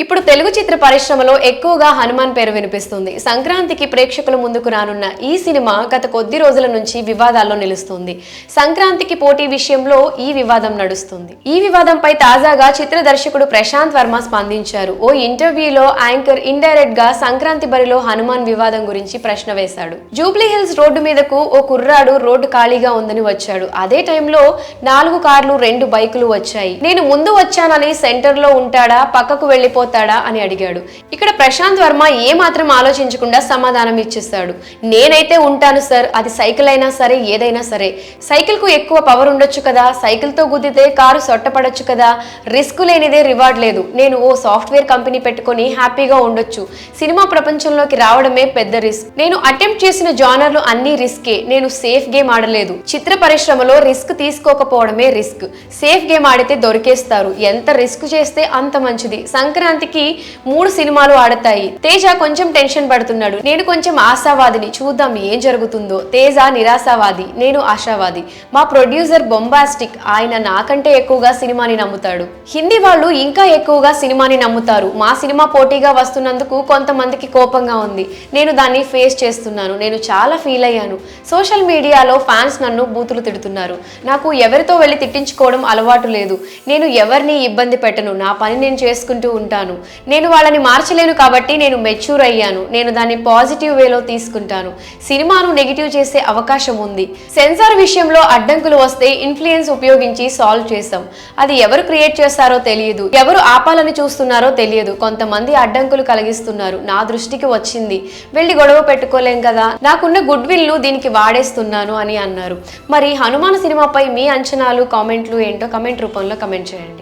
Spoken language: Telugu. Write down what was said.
ఇప్పుడు తెలుగు చిత్ర పరిశ్రమలో ఎక్కువగా హనుమాన్ పేరు వినిపిస్తుంది. సంక్రాంతికి ప్రేక్షకుల ముందుకు రానున్న ఈ సినిమా గత కొద్ది రోజుల నుంచి వివాదాల్లో నిలుస్తుంది. సంక్రాంతికి పోటీ విషయంలో ఈ వివాదం నడుస్తుంది. ఈ వివాదంపై తాజాగా చిత్ర దర్శకుడు ప్రశాంత్ వర్మ స్పందించారు. ఓ ఇంటర్వ్యూలో యాంకర్ ఇండైరెక్ట్గా సంక్రాంతి బరిలో హనుమాన్ వివాదం గురించి ప్రశ్న వేశాడు. జూబ్లీ హిల్స్ రోడ్డు మీదకు ఓ కుర్రాడు రోడ్డు ఖాళీగా ఉందని వచ్చాడు. అదే టైంలో నాలుగు కార్లు రెండు బైకులు వచ్చాయి. నేను ముందు వచ్చానని సెంటర్లో ఉంటాడా? పక్కకు వెళ్ళిపోతాడా అని అడిగాడు. ఇక్కడ ప్రశాంత్ వర్మ ఏ మాత్రం ఆలోచించకుండా సమాధానం ఇచ్చేస్తాడు నేనైతే ఉంటాను సార్ అది సైకిల్ అయినా సరే ఏదైనా సరే. సైకిల్కు ఎక్కువ పవర్ ఉండొచ్చు కదా సైకిల్తో గుద్దితే కారు సొట్టపడొచ్చు కదా రిస్క్ లేనిదే రివార్డ్ లేదు. నేను ఓ సాఫ్ట్వేర్ కంపెనీ పెట్టుకొని హ్యాపీగా ఉండొచ్చు. సినిమా ప్రపంచంలోకి రావడమే పెద్ద రిస్క్. నేను అటెంప్ట్ చేసిన జానర్లు అన్ని రిస్కే. నేను సేఫ్ గేమ్ ఆడలేదు. చిత్ర పరిశ్రమలో రిస్క్ తీసుకోకపోవడమే రిస్క్. సేఫ్ గేమ్ ఆడితే దొరికేస్తారు. ఎంత రిస్క్ చేస్తే అంత మంచిది. సంక్రాంతి సంక్రాంతికి మూడు సినిమాలు ఆడతాయి. తేజ కొంచెం టెన్షన్ పడుతున్నాడు. నేను కొంచెం ఆశావాదిని. చూద్దాం ఏం జరుగుతుందో. తేజ నిరాశావాది. నేను ఆశావాది. మా ప్రొడ్యూసర్ బొంబాస్టిక్. ఆయన నాకంటే ఎక్కువగా సినిమాని నమ్ముతాడు. హిందీ వాళ్ళు ఇంకా ఎక్కువగా సినిమాని నమ్ముతారు. మా సినిమా పోటీగా వస్తున్నందుకు కొంతమందికి కోపంగా ఉంది. నేను దాన్ని ఫేస్ చేస్తున్నాను. నేను చాలా ఫీల్ అయ్యాను. సోషల్ మీడియాలో ఫ్యాన్స్ నన్ను బూతులు తిడుతున్నారు. నాకు ఎవరితో వెళ్ళి తిట్టించుకోవడం అలవాటు లేదు. నేను ఎవరిని ఇబ్బంది పెట్టను. నా పని నేను చేసుకుంటూ ఉంటాను. నేను వాళ్ళని మార్చలేను కాబట్టి నేను మెచ్యూర్ అయ్యాను. నేను దాన్ని పాజిటివ్ వేలో తీసుకుంటాను. సినిమాను నెగిటివ్ చేసే అవకాశం ఉంది. సెన్సార్ విషయంలో అడ్డంకులు వస్తే ఇన్ఫ్లుయెన్స్ ఉపయోగించి సాల్వ్ చేశాం. అది ఎవరు క్రియేట్ చేస్తారో తెలియదు. ఎవరు ఆపాలని చూస్తున్నారో తెలియదు. కొంతమంది అడ్డంకులు కలిగిస్తున్నారు. నా దృష్టికి వచ్చింది. వెళ్ళి గొడవ పెట్టుకోలేం కదా. నాకున్న గుడ్ విల్ను దీనికి వాడేస్తున్నాను అని అన్నారు. మరి హనుమాన్ సినిమాపై మీ అంచనాలు కామెంట్లు ఏంటో కమెంట్ రూపంలో కమెంట్ చేయండి.